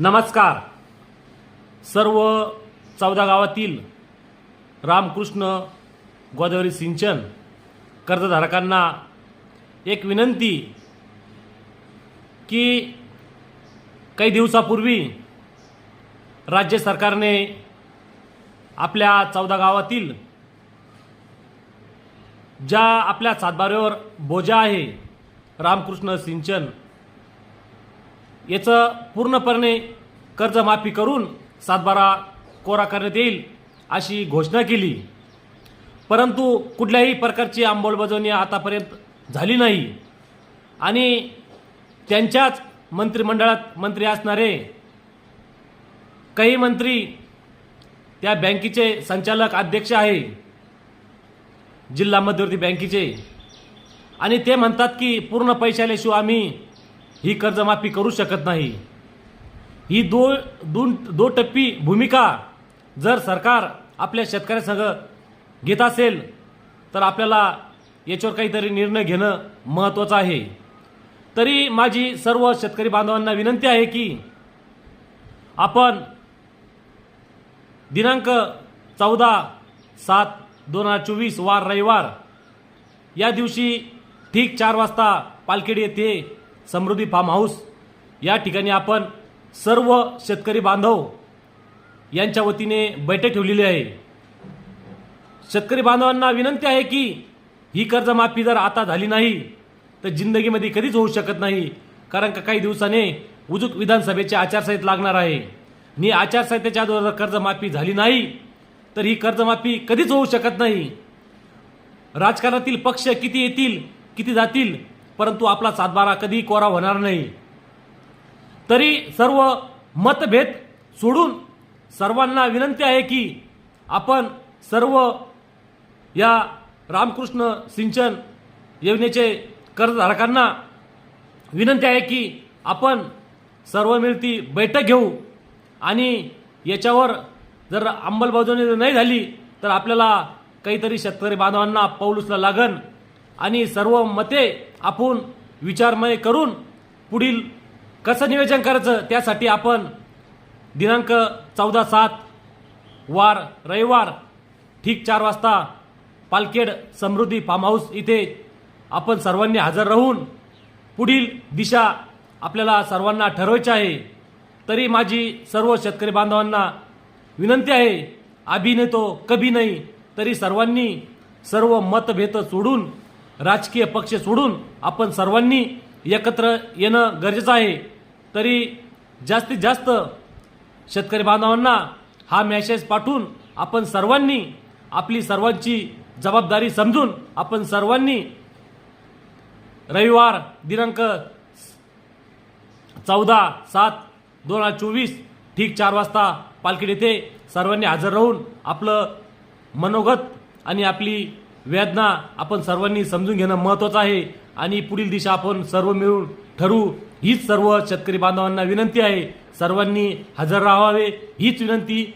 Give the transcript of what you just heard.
नमस्कार. सर्व चौदा गावातील रामकृष्ण गोदावरी सिंचन कर्जधारकांना एक विनंती की काही दिवसापूर्वी राज्य सरकारने आपल्या चौदा गावातील ज्या आपल्या सातबाऱ्यावर बोजा आहे रामकृष्ण सिंचन याचं पूर्णपणे कर्जमाफी करून सातबारा कोरा करण्यात येईल अशी घोषणा केली. परंतु कुठल्याही प्रकारची अंमलबजावणी आतापर्यंत झाली नाही. आणि त्यांच्याच मंत्रिमंडळात मंत्री असणारे काही मंत्री त्या बँकेचे संचालक अध्यक्ष आहे जिल्हा मध्यवर्ती बँकेचे. आणि ते म्हणतात की पूर्ण पैशाल्याशिवाय आम्ही ही कर्जमाफी करू शकत नाही. ही दो दोन दो टप्पी भूमिका जर सरकार आपल्या शेतकऱ्यासंग घेत असेल तर आपल्याला याच्यावर काहीतरी निर्णय घेणं महत्त्वाचं आहे. तरी माझी सर्व शेतकरी बांधवांना विनंती आहे की आपण दिनांक चौदा सात दोन हजार चोवीस वार रविवार या दिवशी ठीक चार वाजता पालखेड येथे समृद्धी फार्म हाऊस. या ठिकाणी आपण सर्व शेतकरी बांधव यांच्या वतीने बैठक ठेवलेली आहे. शेतकरी बांधवांना विनंती आहे की ही कर्जमाफी जर आता झाली नाही तर जिंदगीमध्ये कधीच होऊ शकत नाही कारण का काही दिवसाने उजूक विधानसभेची आचारसंहिता लागणार आहे. आणि आचारसंहितेच्या जर कर्जमाफी झाली नाही तर ही कर्जमाफी कधीच होऊ शकत नाही. राजकारणातील पक्ष किती येतील किती जातील परंतु आपला सातबारा कधी कोरा होणार नाही. तरी सर्व मतभेद सोडून सर्वांना विनंती आहे की आपण सर्व या रामकृष्ण सिंचन योजनेचे कर्जधारकांना विनंती आहे की आपण सर्व मिळती बैठक घेऊ आणि याच्यावर जर अंमलबजावणी जर नाही झाली तर आपल्याला काहीतरी शेतकरी बांधवांना पाऊल उचला लागन. आणि सर्व मते आपण विचारमय करून पुढील कसं नियोजन करायचं त्यासाठी आपण दिनांक चौदा सात वार रविवार ठीक चार वाजता पालखेड समृद्धी फार्म हाऊस इथे आपण सर्वांनी हजर राहून पुढील दिशा आपल्याला सर्वांना ठरवायची आहे. तरी माझी सर्व शेतकरी बांधवांना विनंती आहे अभिनेतो कभी नाही तरी सर्वांनी सर्व मतभेद सोडून राजकीय पक्ष सोडून आपण सर्वांनी एकत्र येणं गरजेचं आहे. तरी जास्तीत जास्त शेतकरी बांधवांना हा मेसेज पाठवून आपण सर्वांनी आपली सर्वांची जबाबदारी समजून आपण सर्वांनी रविवार दिनांक चौदा सात दोन हजार चोवीस ठीक चार वाजता पालखेड येथे सर्वांनी हजर राहून आपलं मनोगत आणि आपली वेदना आपण सर्वांनी समजून घेणं महत्त्वाचं आहे. आणि पुढील दिशा आपण सर्व मिळून ठरवू हीच सर्व शेतकरी बांधवांना विनंती आहे. सर्वांनी हजर राहावे. हीच विनंती